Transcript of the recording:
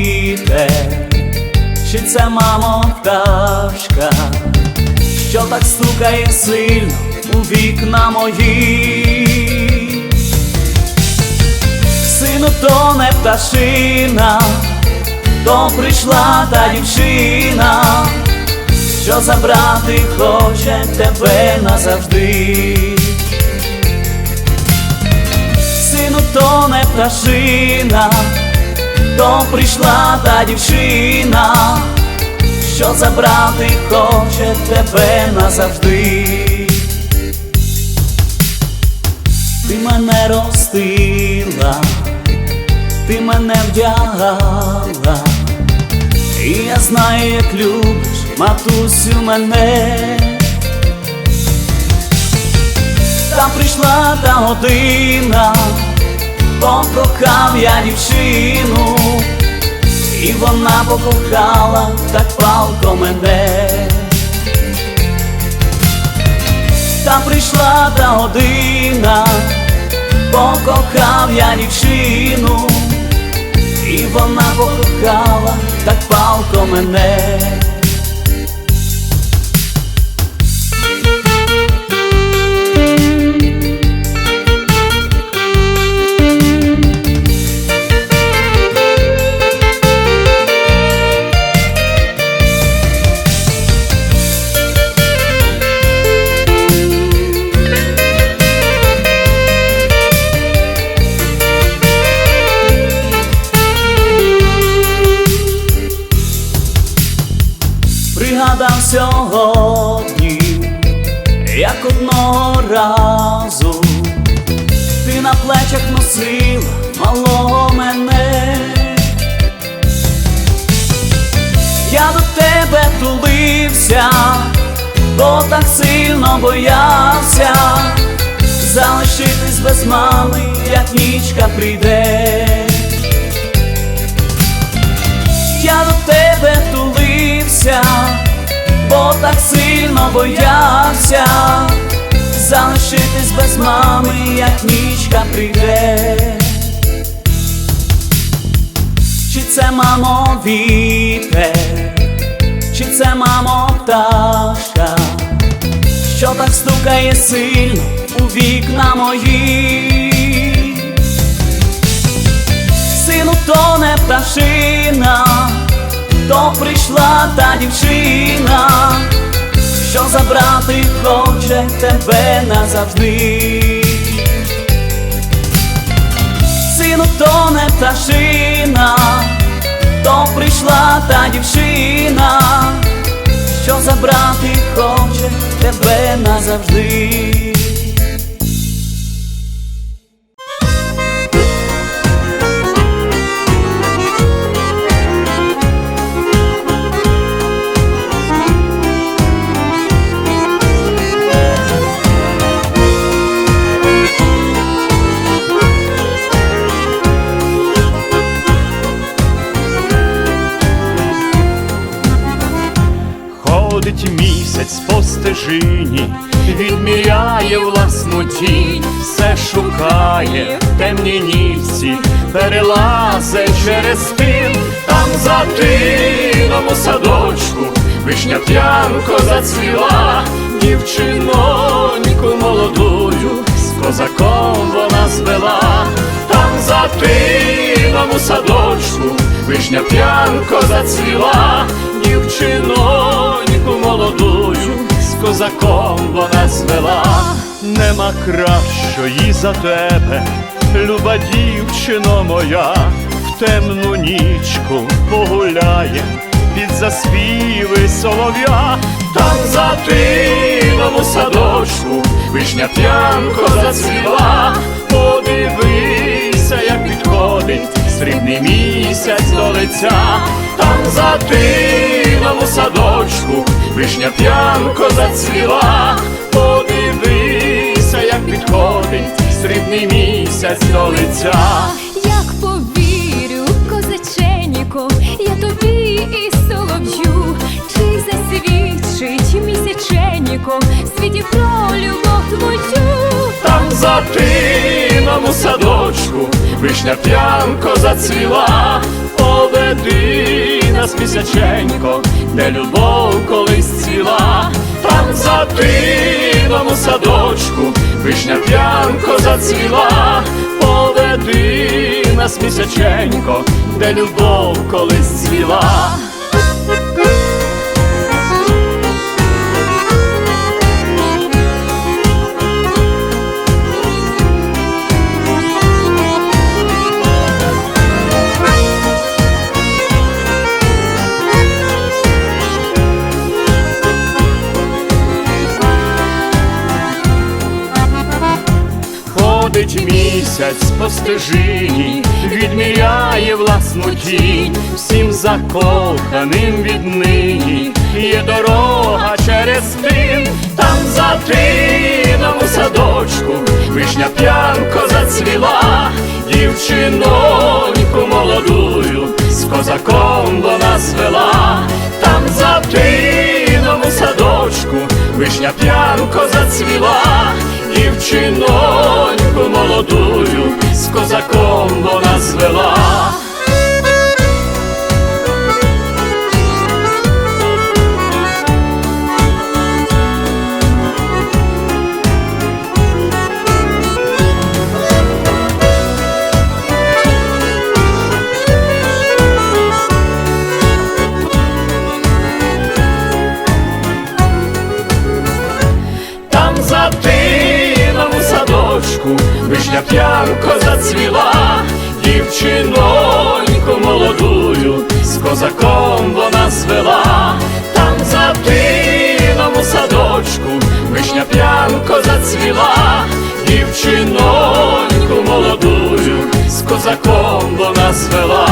вітер, чи це мамо пташка, що так стукає сильно у вікна мої. Сину, то не пташина, то прийшла та дівчина, що забрати хоче тебе назавжди. Сину, то не пташина, то прийшла та дівчина, що забрати хоче тебе назавжди. Ти мене ростила, ти мене вдягала, і я знаю, як любиш, матусю мене. Та прийшла та година, покохав я дівчину, і вона покохала так палко мене. Та прийшла та година, покохав я дівчину, і вона покохала так палко мене. Пригадав сьогодні, як одного разу ти на плечах носила малого мене. Я до тебе тулився, бо так сильно боявся залишитись без мами, як нічка прийде. Сильно боявся залишитись без мами, як нічка прийде. Чи це мамо вітер, чи це мамо пташка, що так стукає сильно у вікна мої. Сину, то не пташина, то прийшла та дівчина, що забрати хоче тебе назавжди. Сину, то не пташина, то прийшла та дівчина, що забрати хоче тебе назавжди. Ходить місяць по стежині, відміряє власну тінь, все шукає в темній нічці, перелазе через тин, там за тином у садочку, вишня п'янко зацвіла, дівчиноньку молодую, з козаком вона звела, там за тином у садочку, вишня п'янко зацвіла, дівчиноньку молодую, з козаком вона звела, нема кращої за тебе, люба дівчино моя, в темну нічку погуляєм під заспіви солов'я, там за тином у садочку, вишня п'янко зацвіла, подивися, як підходить срібний місяць до лиця, там за тином у садочку, вишня п'янко зацвіла, подивися, як підходить срібний місяць до лиця. Як повірю, козаченіку, я тобі і солов'ю, чи засвідчить місяченіком в світі про любов твою. Там за тином у садочку вишня п'янко зацвіла, нас місяченько, де любов колись ціла, там за тином у садочку, вишня п'янко зацвіла, поведи нас місяченько, де любов колись цвіла. По стежині, відміряє власну тінь, всім закоханим віднині є дорога через тин, там за тином у садочку, вишня п'янко зацвіла, дівчиноньку молодую, з козаком вона звела, там за тином у садочку, вишня п'янко зацвіла, з козаком вона звела. Дівчиноньку молодую, з козаком вона звела, там за тином у садочку вишня п'янко зацвіла, дівчиноньку молодую, з козаком вона звела.